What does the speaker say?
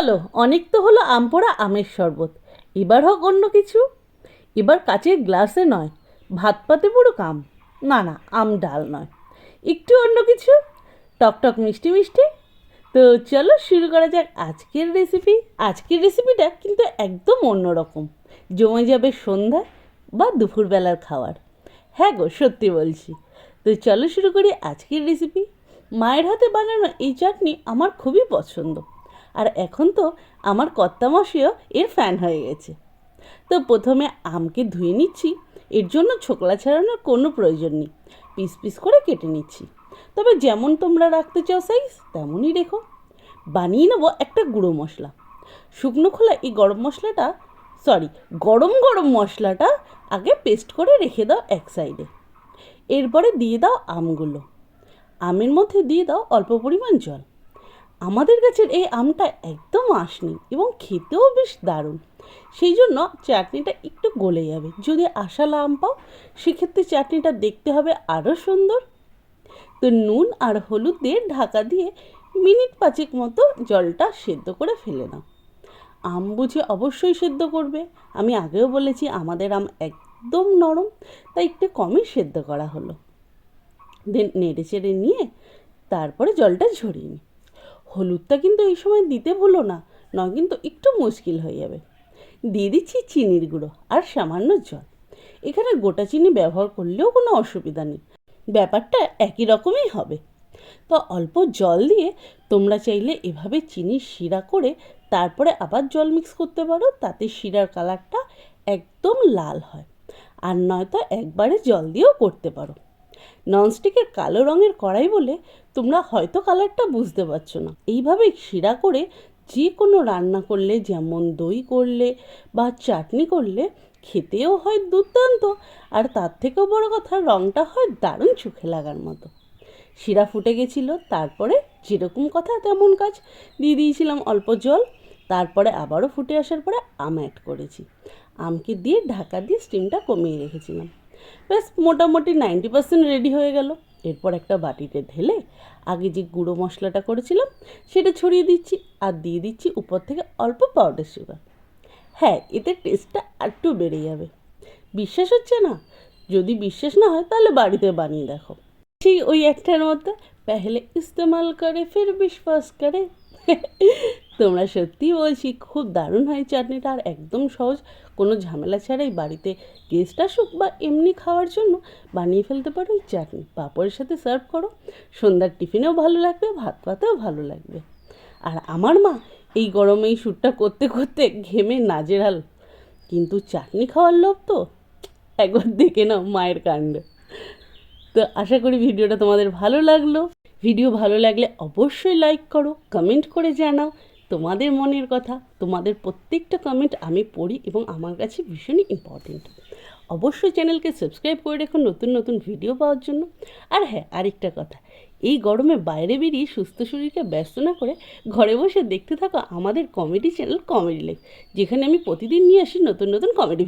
চলো, অনেক তো হলো আম পোড়া আমের শরবত। এবার হোক অন্য কিছু। এবার কাচের গ্লাসে নয় ভাত পাতে পুরো কাম। না না, আম ডাল নয়। একটু অন্য কিছু? টকটক মিষ্টি মিষ্টি? তো চলো শুরু করা যাক আজকের রেসিপি আজকের রেসিপিটা কিন্তু একদম অন্যরকম জমে যাবে সন্ধ্যা বা দুপুরবেলার খাওয়ার হ্যাঁ গো, সত্যি বলছি। তো চলো শুরু করি আজকের রেসিপি মায়ের হাতে বানানো এই চাটনি আমার খুবই পছন্দ। আর এখন তো আমার কর্তামশিও এর ফ্যান হয়ে গেছে। তো প্রথমে আমকে ধুয়ে নিচ্ছি, এর জন্য ছোকলা ছাড়ানোর কোনো প্রয়োজন নেই, পিস পিস করে কেটে নিচ্ছি। তবে যেমন তোমরা রাখতে চাও সাইজ তেমনই রেখো। বানিয়ে নেব একটা গুঁড়ো মশলা। শুকনো খোলা এই গরম মশলাটা সরি গরম গরম মশলাটা আগে পেস্ট করে রেখে দাও এক সাইডে এরপরে দিয়ে দাও আমগুলো। আমের মধ্যে দিয়ে দাও অল্প পরিমাণ জল। আমাদের গাছের এই আমটা একদম আসনি এবং খেতেও বেশ দারুণ। সেই জন্য চাটনিটা একটু গলে যাবে। যদি আশালা আম পাও, সেক্ষেত্রে চাটনিটা দেখতে হবে আরও সুন্দর। তো নুন আর হলুদ দিয়ে ঢাকা দিয়ে মিনিট পাঁচেক মতো জলটা সেদ্ধ করে ফেলে নাও। আম বুঝে অবশ্যই সেদ্ধ করবে। আমি আগেও বলেছি, আমাদের আম একদম নরম, তাই একটু কমই সেদ্ধ করা হলো। দেন নেড়ে চেড়ে নিয়ে তারপরে জলটা ঝরিয়ে নিই। হলুদটা কিন্তু এই সময় দিতে ভুলো না, নয় কিন্তু একটু মুশকিল হয়ে যাবে। দিয়ে দিচ্ছি চিনির গুঁড়ো আর সামান্য জল। এখানে গোটা চিনি ব্যবহার করলেও কোনো অসুবিধা নেই। ব্যাপারটা একই রকমই হবে। তো অল্প জল দিয়ে তোমরা চাইলে এভাবে চিনি শিরা করে তারপরে আবার জল মিক্স করতে পারো, তাতে শিরার কালারটা একদম লাল হয়। আর নয়তো একবারে জল দিয়েও করতে পারো। ননস্টিকের কালো রঙের কড়াই বলে তোমরা হয়তো কালারটা বুঝতে পারছ না। এইভাবে শিরা করে যে কোনো রান্না করলে, যেমন দই করলে বা চাটনি করলে খেতেও হয় দুর্দান্ত, আর তার থেকেও বড় কথা রঙটা হয় দারুণ চোখে লাগার মতো। শিরা ফুটে গেছিল, তারপরে যেরকম কথা তেমন কাজ। দিয়ে দিয়েছিলাম অল্প জল, তারপরে আবারও ফুটে আসার পরে আম অ্যাড করেছি। আমকে দিয়ে ঢাকা দিয়ে স্টিমটা কমিয়ে রেখেছিলাম। ব্যাস, মোটামুটি নাইনটি পার্সেন্ট রেডি হয়ে গেল। এরপর একটা বাটিতে ঢেলে আগে যে গুঁড়ো মশলাটা করেছিলাম, সেটা ছড়িয়ে দিচ্ছি আর দিয়ে দিচ্ছি উপর থেকে অল্প পাউডার সুগার হ্যাঁ এতে টেস্টটা একটু বেড়ে যাবে। বিশ্বাস হচ্ছে না? যদি বিশ্বাস না হয়, তাহলে বাড়িতে বানিয়ে দেখো। সেই ওই একটার মতো পেহলে ইস্তেমাল করে, ফির বিশ্বাস করে। তোমরা সত্যি বলছি, খুব দারুণ হয় চাটনিটা আর একদম সহজ। কোনো ঝামেলা ছাড়াই বাড়িতে গেস্ট আসুক বা এমনি খাওয়ার জন্য বানিয়ে ফেলতে পারো এই চাটনি। পাঁপড়ের সাথে সার্ভ করো। সন্ধ্যার টিফিনেও ভালো লাগবে, ভাত পাতেও ভালো লাগবে। আর আমার মা এই গরমে এই শ্যুটটা করতে করতে ঘেমে নাজেরাল কিন্তু চাটনি খাওয়ার লোভ তো? একবার দেখে নাও মায়ের কাণ্ড। তো আশা করি ভিডিওটা তোমাদের ভালো লাগল। ভিডিও ভালো লাগলে অবশ্যই লাইক করো কমেন্ট করে জানাও। তোমাদের মনের কথা, তোমাদের প্রত্যেকটা কমেন্ট আমি পড়ি এবং আমার কাছে ভীষণই ইম্পর্টেন্ট অবশ্যই চ্যানেলকে সাবস্ক্রাইব করে রেখো নতুন নতুন ভিডিও পাওয়ার জন্য। আর হ্যাঁ আরেকটা কথা, এই গরমে বাইরে বেরিয়ে সুস্থ শরীরকে ব্যস্ত না করে ঘরে বসে দেখতে থাকো আমাদের কমেডি চ্যানেল কমেডি লাইফ যেখানে আমি প্রতিদিন নিয়ে আসি নতুন নতুন কমেডি